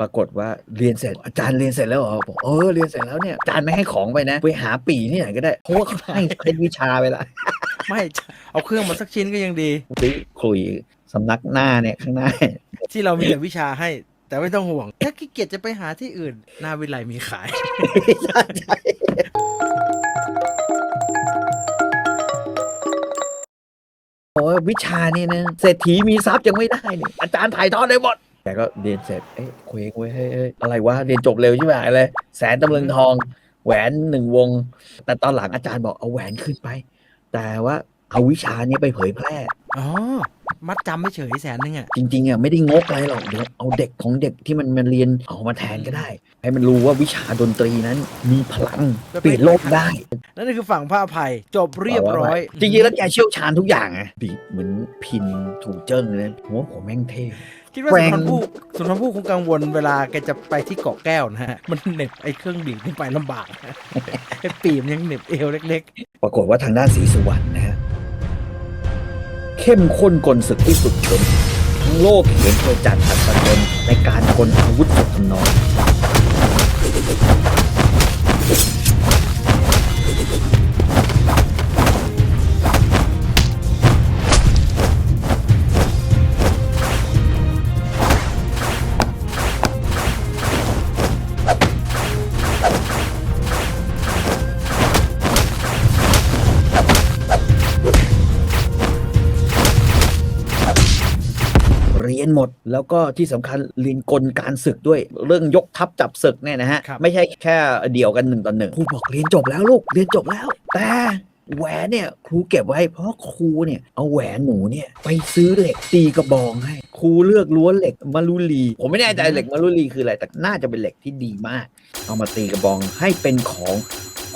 ปรากฏว่าเรียนเสร็จอาจารย์เรียนเสร็จแล้วเหรอบอกเออเรียนเสร็จแล้วเนี่ยอาจารย์ไม่ให้ของไปนะไปหาปีที่ไหนก็ได้เพราะว่าเขาให้ให้วิชาไปละไม่เอาเครื่องมาสักชิ้นก็ยังดีซื้อขลุยสำนักหน้าเนี่ยข้างหน้า ที่เรามีแต่วิชาให้ แต่ไม่ต้องห่วง ถ้าขี้เกียจจะไปหาที่อื่น หนาวิไลมีขายใช่ใช่โอ้ยวิชานี่นะเศรษฐีมีทรัพย์ยังไม่ได้เนี่ยอาจารย์ถ่ายทอดได้หมด แต่ก็เรียนเสร็จ เอ้ยคุยคุยเฮ้ยเฮ้ยอะไรวะ เรียนจบเร็วใช่ไหมอะไร แสนตำลึงทอง แหวนหนึ่งวง แต่ตอนหลังอาจารย์บอกเอาแหวนขึ้นไป แต่ว่าเอาวิชานี้ไปเผยแพร่ อ๋อ มัดจำไม่เฉยแสนนึงอะ จริงๆอะไม่ได้งกอะไรหรอกเดี๋ยวเอาเด็กของเด็กที่มันมันเรียนเอามาแทนก็ได้ ให้มันรู้ว่าวิชาดนตรีนั้นมีพลังเปลี่ยนโลกได้ นั่นคือฝั่งพระอภัยจบเรียบร้อย จริงๆแล้วแกเชี่ยวชาญทุกอย่างไงบีบเหมือนพินถูกเจิ้งเลยผมว่าผมแม่งเท่ คิดว่าแกสุร่นงทรภู่สุนทรภู่คงกังวลเวลาแกจะไปที่เกาะแก้วนะฮะ มันเหน็บไอ้เครื่องบีบนี่ไปลำบากนะไอ้ปีมนยังเหน็บเอวเล็กปรากฏว่าทางด้านศรีสุวรรณนะฮะ เข้มข้นกลศึกที่สุดจนทั้งโลกเห็นเธอจัดอัศจรรย์ในการกลอาวุธสุดทำนอง นหมด แล้วก็ที่สำคัญเรียนกลการศึกด้วย เรื่องยกทัพจับศึกเนี่ยนะฮะ ไม่ใช่แค่เดี่ยวกันหนึ่งต่อหนึ่งครูบอกเรียนจบแล้วลูกเรียนจบแล้ว แต่แหวนเนี่ยครูเก็บไว้เพราะครูเนี่ยเอาแหวนหนูเนี่ยไปซื้อเหล็กตีกระบองให้ ครูเลือกล้วนเหล็กมารุลี ผมไม่แน่ใจเหล็กมารุลีคืออะไร แต่น่าจะเป็นเหล็กที่ดีมาก เอามาตีกระบองให้เป็นของ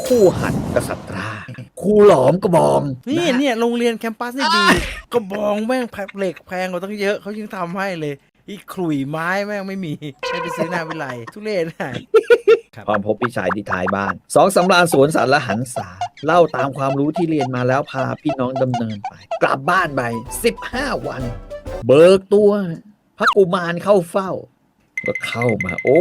คู่หัดกษัตรา ครูหลอมกระบองๆนี่ะฮะเนี่ยโรงเรียนแคมปัสนี่ดีกระบองแม่งแพ็คเหล็กแพงกว่าตั้งเยอะเขายังทำให้เลยอีขลุ่ยไม้แม่งไม่มีให้ไปซื้อหนาวิไลทุเรศนะพร้อมพบพี่ชายที่ท้ายบ้านสองสำราญสวนสัตว์และหันษาเล่าตามความรู้ที่เรียนมาแล้วพาพี่น้องดำเนินไป กลับบ้านไป15 วัน เบิกตัว พระกุมารเข้าเฝ้า ก็เข้ามา โอ้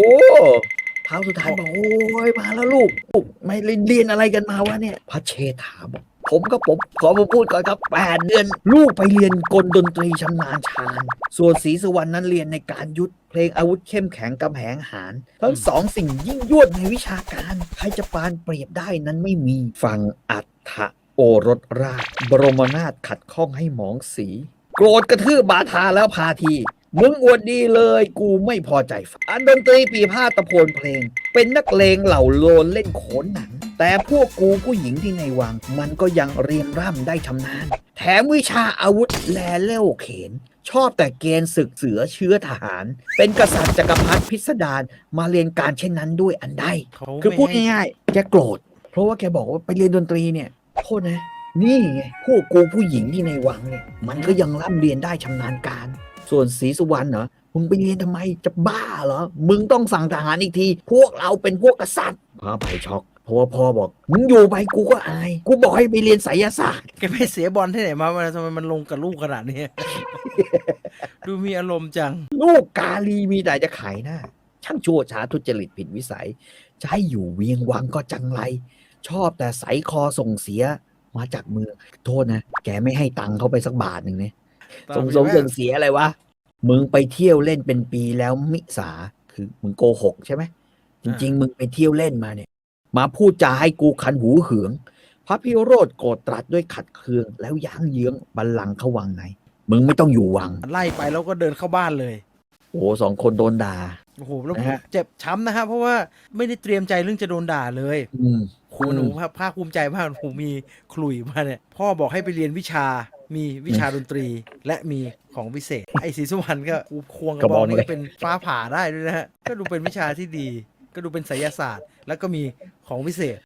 เท้าสุดท้ายบอกโอ้ยมาแล้วลูกลูกไม่เรียนเรียนอะไรกันมาวะเนี่ย พระเชษฐาบอกผมก็ผมขอมาพูดก่อนครับแปดเดือน ลูกไปเรียนกลดนตรีชำนาญชาญ ส่วนศรีสุวรรณนั้นเรียนในการยุทธเพลงอาวุธเข้มแข็งกำแหงหารทั้งสองสิ่งยิ่งยวดในวิชาการ ใครจะปานเปรียบได้นั้นไม่มีฟังอัฏฐโอรสราช บรมนาถขัดข้องให้หมองสี โกรธกระทืบบาทาแล้วพาที มึงอวดดีเลยกูไม่พอใจฟังอันดนตรีปีพาดตะโพนเพลง เป็นนักเลงเหล่าโลนเล่นโขนหนัง แต่พวกกูผู้หญิงที่ในวัง มันก็ยังเรียนร่ำได้ชำนาญ แถมวิชาอาวุธแลเล่วเขน ชอบแต่เกณฑ์ศึกเสือเชื้อทหาร เป็นกษัตริย์จักรพรรดิพิสดารมาเรียนการเช่นนั้นด้วยอันใดเขาคือพูดไม่ให้ง่ายๆแกโกรธ เพราะว่าแกบอกว่าไปเรียนดนตรีเนี่ยโทษนะ นี่ไงพวกกูผู้หญิงที่ในวังเนี่ยมันก็ยังร่ำเรียนได้ชำนาญการ ส่วนศรีสุวรรณเหรอมึงไปเรียนทำไมจะบ้าเหรอ มึงต้องสั่งทหารอีกที พวกเราเป็นพวกกษัตริย์พระไปช็อกเพราะว่าพ่อบอก มึงอยู่ไปกูก็อาย กูบอกให้ไปเรียนไสยศาสตร์ แกไปเสียบอลที่ไหนมาทำไมมันลงกับลูกขนาดนี้ ดูมีอารมณ์จัง ลูกกาลีมีแต่จะขายหน้า ช่างชั่วช้าทุจริตผิดวิสัยจะให้อยู่เวียงวังก็จังไร ชอบแต่ใสคอส่งเสียมาจากเมือง โทษนะ แกไม่ให้ตังค์เขาไปสักบาทหนึ่งเนี่ย ส่งสงเสียงเสียอะไรวะ มึงไปเที่ยวเล่นเป็นปีแล้วมิสาคือมึงโกหกใช่ไหมจริง ๆ มึงไปเที่ยวเล่นมาเนี่ย มาพูดจาให้กูคันหูเหืองพระพิโรธโกรธตรัสด้วยขัดเคือง แล้วยั้งเยื้องบัลลังก์เข้าวังในมึงไม่ต้องอยู่วัง ไล่ไปแล้วก็เดินเข้าบ้านเลย โอ้โหสองคนโดนด่าโอ้โหแล้วนะฮะเจ็บช้ำนะฮะเพราะว่าไม่ได้เตรียมใจเรื่องจะโดนด่าเลยอืมครูหนูภาคภาคภูมิใจมากหนูมีขลุ่ยมาเนี่ย พ่อบอกให้ไปเรียนวิชา มีวิชาดนตรีและมีของวิเศษ ไอ้ศรีสุวรรณก็ควงกระบองนี่ก็เป็นฟ้าผ่าได้ด้วยนะฮะ ก็ดูเป็นวิชาที่ดี ก็ดูเป็นไสยศาสตร์ แล้วก็มีของวิเศษ